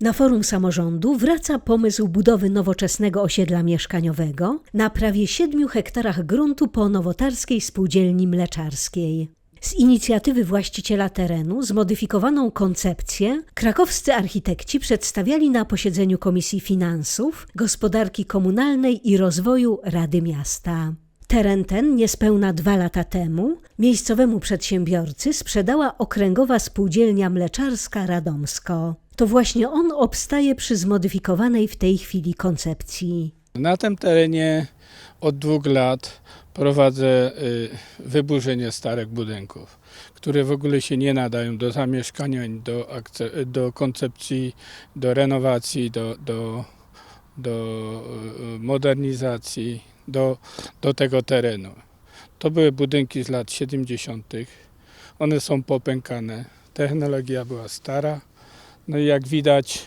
Na forum samorządu wraca pomysł budowy nowoczesnego osiedla mieszkaniowego na prawie 7 hektarach gruntu po nowotarskiej spółdzielni mleczarskiej. Z inicjatywy właściciela terenu zmodyfikowaną koncepcję krakowscy architekci przedstawiali na posiedzeniu Komisji Finansów, Gospodarki Komunalnej i Rozwoju Rady Miasta. Teren ten niespełna dwa lata temu miejscowemu przedsiębiorcy sprzedała okręgowa spółdzielnia mleczarska Radomsko. To właśnie on obstaje przy zmodyfikowanej w tej chwili koncepcji. Na tym terenie od dwóch lat prowadzę y, wyburzenie starych budynków, które w ogóle się nie nadają do zamieszkania, ani do, do koncepcji, do renowacji, do, do, do y, modernizacji, do, do tego terenu. To były budynki z lat 70. One są popękane. Technologia była stara. No i jak widać,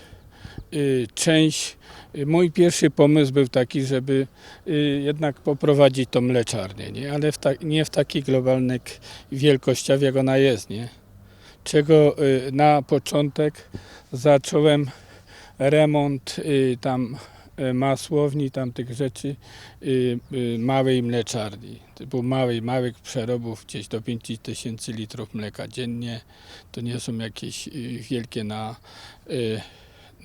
y, część Y, Mój pierwszy pomysł był taki, żeby y, jednak poprowadzić tą mleczarnię, nie? ale w ta, nie w takiej globalnej k- wielkościach, jak ona jest. Nie? Czego na początek zacząłem remont tam masłowni, tam tych rzeczy, y, y, małej mleczarni, typu małej, małych przerobów, gdzieś do 5000 litrów mleka dziennie. To nie są jakieś y, wielkie na,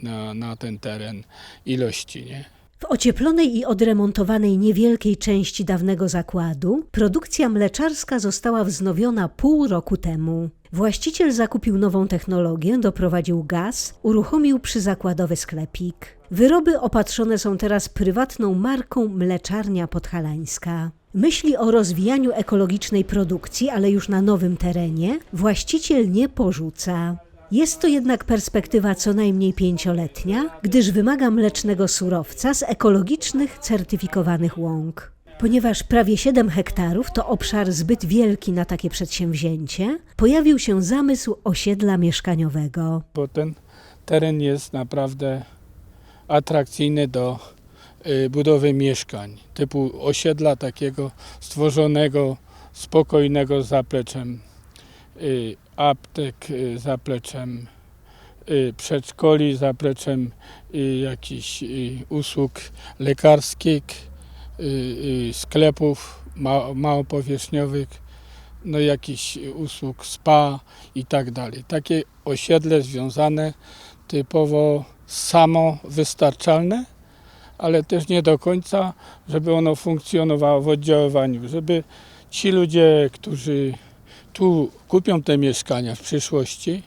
na, na ten teren ilości, nie? W ocieplonej i odremontowanej niewielkiej części dawnego zakładu produkcja mleczarska została wznowiona pół roku temu. Właściciel zakupił nową technologię, doprowadził gaz, uruchomił przyzakładowy sklepik. Wyroby opatrzone są teraz prywatną marką Mleczarnia Podhalańska. Myśli o rozwijaniu ekologicznej produkcji, ale już na nowym terenie, właściciel nie porzuca. Jest to jednak perspektywa co najmniej pięcioletnia, gdyż wymaga mlecznego surowca z ekologicznych, certyfikowanych łąk. Ponieważ prawie 7 hektarów to obszar zbyt wielki na takie przedsięwzięcie, pojawił się zamysł osiedla mieszkaniowego. bo ten teren jest naprawdę atrakcyjny do y, budowy mieszkań, typu osiedla takiego stworzonego, spokojnego z zapleczem y, aptek, y, zapleczem przedszkoli, zapleczem jakichś usług lekarskich, sklepów ma, małopowierzchniowych, no jakichś usług spa i tak dalej. Takie osiedle związane typowo samowystarczalne, ale też nie do końca, żeby ono funkcjonowało w oddziaływaniu, żeby ci ludzie, którzy tu kupią te mieszkania w przyszłości,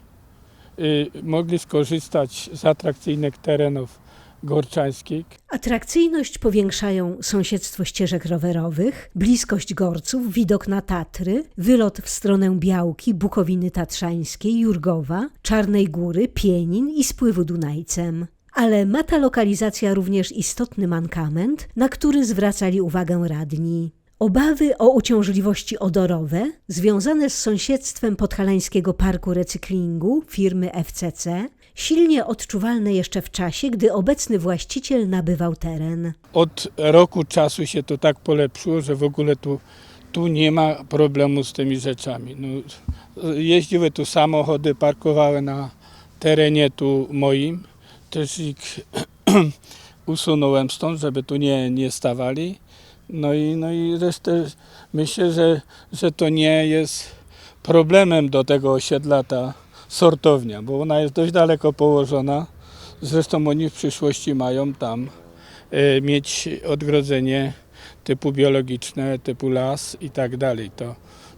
y, mogli skorzystać z atrakcyjnych terenów gorczańskich, Atrakcyjność powiększają sąsiedztwo ścieżek rowerowych, bliskość Gorców, widok na Tatry, wylot w stronę Białki, Bukowiny Tatrzańskiej, Jurgowa, Czarnej Góry, Pienin i spływu Dunajcem. Ale ma ta lokalizacja również istotny mankament, na który zwracali uwagę radni. Obawy o uciążliwości odorowe związane z sąsiedztwem Podhalańskiego Parku Recyklingu firmy FCC, silnie odczuwalne jeszcze w czasie, gdy obecny właściciel nabywał teren. od roku czasu się to tak polepszyło, że w ogóle tu, tu nie ma problemu z tymi rzeczami. No, jeździły tu samochody, parkowały na terenie tu moim. Też ich usunąłem stąd, żeby tu nie, nie stawali. No i, no i resztę myślę, że, że to nie jest problemem do tego osiedla ta sortownia, bo ona jest dość daleko położona. Zresztą oni w przyszłości mają tam e, mieć odgrodzenie typu biologiczne, typu las i tak dalej. To,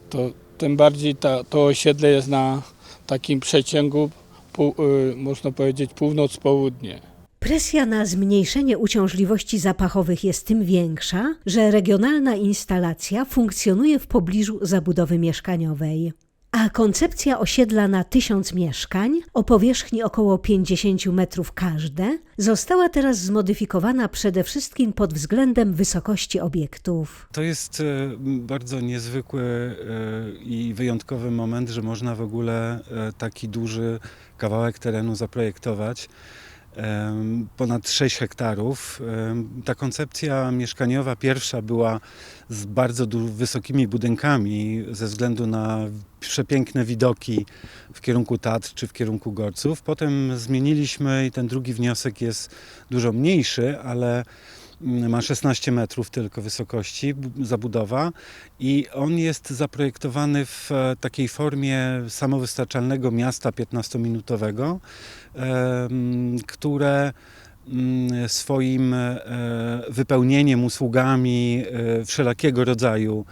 to tym bardziej ta, to osiedle jest na takim przeciągu, pół, e, można powiedzieć, północ-południe. Presja na zmniejszenie uciążliwości zapachowych jest tym większa, że regionalna instalacja funkcjonuje w pobliżu zabudowy mieszkaniowej. A koncepcja osiedla na tysiąc mieszkań o powierzchni około 50 metrów każde została teraz zmodyfikowana przede wszystkim pod względem wysokości obiektów. To jest e, bardzo niezwykły e, i wyjątkowy moment, że można w ogóle e, taki duży kawałek terenu zaprojektować. Ponad 6 hektarów. Ta koncepcja mieszkaniowa pierwsza była z bardzo wysokimi budynkami ze względu na przepiękne widoki w kierunku Tatr czy w kierunku Gorców. Potem zmieniliśmy i ten drugi wniosek jest dużo mniejszy, ale ma 16 metrów tylko wysokości bu- zabudowa i on jest zaprojektowany w e, takiej formie samowystarczalnego miasta 15-minutowego, em, które mm, swoim e, wypełnieniem usługami e, wszelakiego rodzaju,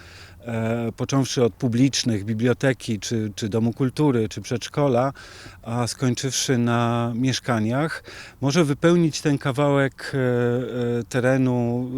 począwszy od publicznych, biblioteki, czy, czy domu kultury, czy przedszkola, a skończywszy na mieszkaniach, może wypełnić ten kawałek e, e, terenu e,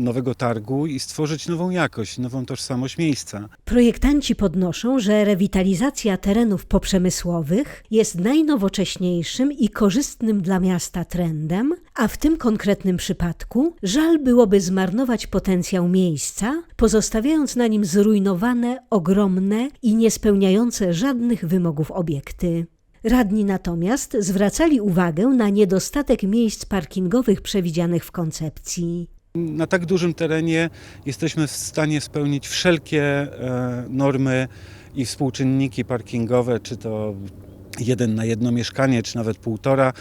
nowego targu i stworzyć nową jakość, nową tożsamość miejsca. Projektanci podnoszą, że rewitalizacja terenów poprzemysłowych jest najnowocześniejszym i korzystnym dla miasta trendem, a w tym konkretnym przypadku żal byłoby zmarnować potencjał miejsca, pozostawiając na nim zrujnowane, ogromne i niespełniające żadnych wymogów obiekty. Radni natomiast zwracali uwagę na niedostatek miejsc parkingowych przewidzianych w koncepcji. Na tak dużym terenie jesteśmy w stanie spełnić wszelkie e, normy i współczynniki parkingowe, czy to jeden na jedno mieszkanie, czy nawet półtora.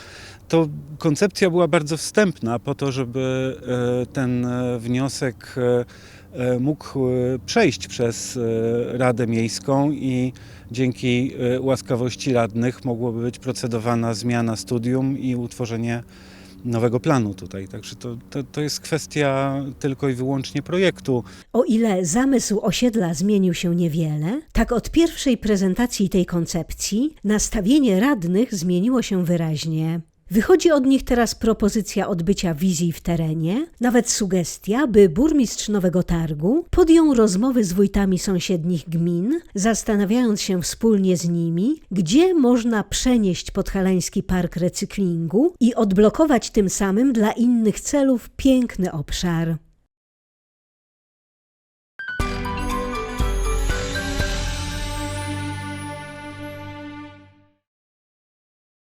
To koncepcja była bardzo wstępna po to, żeby e, ten e, wniosek mógł e, przejść przez e, Radę Miejską i dzięki e, łaskawości radnych mogłoby być procedowana zmiana studium i utworzenie nowego planu tutaj. Także to, to, to jest kwestia tylko i wyłącznie projektu. O ile zamysł osiedla zmienił się niewiele, tak od pierwszej prezentacji tej koncepcji nastawienie radnych zmieniło się wyraźnie. Wychodzi od nich teraz propozycja odbycia wizji w terenie, nawet sugestia, by burmistrz Nowego Targu podjął rozmowy z wójtami sąsiednich gmin, zastanawiając się wspólnie z nimi, gdzie można przenieść podhalański park recyklingu i odblokować tym samym dla innych celów piękny obszar.